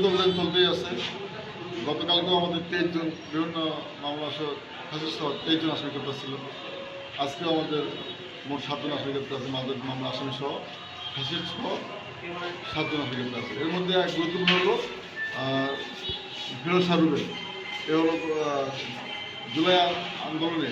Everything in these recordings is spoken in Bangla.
নিয়মিত অভিযান চলতেই আছে। গতকালকেও আমাদের তেইশ জন বিভিন্ন মামলা সহ তেইশ জন আসামি করতে ছিল আজকেও আমাদের মোট সাতজন আসামি করতে আছে, মাদক মামলা, আসামি সহ ফাঁসির সহ সাতজন আসামি করতে আছে। এর মধ্যে এক গুরুত্বপূর্ণ হলো ফিরোজ সারুবের এ হলো জুলাই আন্দোলনে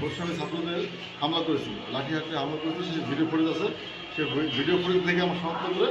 বৈষম্য ছাত্রদের হামলা করেছিল। লাঠিহাটে হামলা করেছিল সেই ভিডিও ফুটেজ আছে। সেই ভিডিও ফুটেজ থেকে আমরা শনাক্ত করে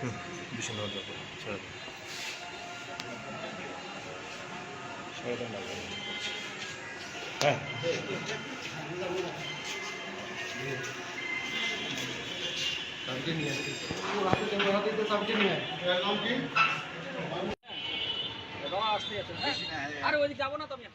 আগে আজকে এক করে পাঠাবো হুম ভীষণ দরকার ছেড়ে দাও ছেড়ে দাও না হ্যাঁ। আরে ওইদিকে যাব না তো আমি।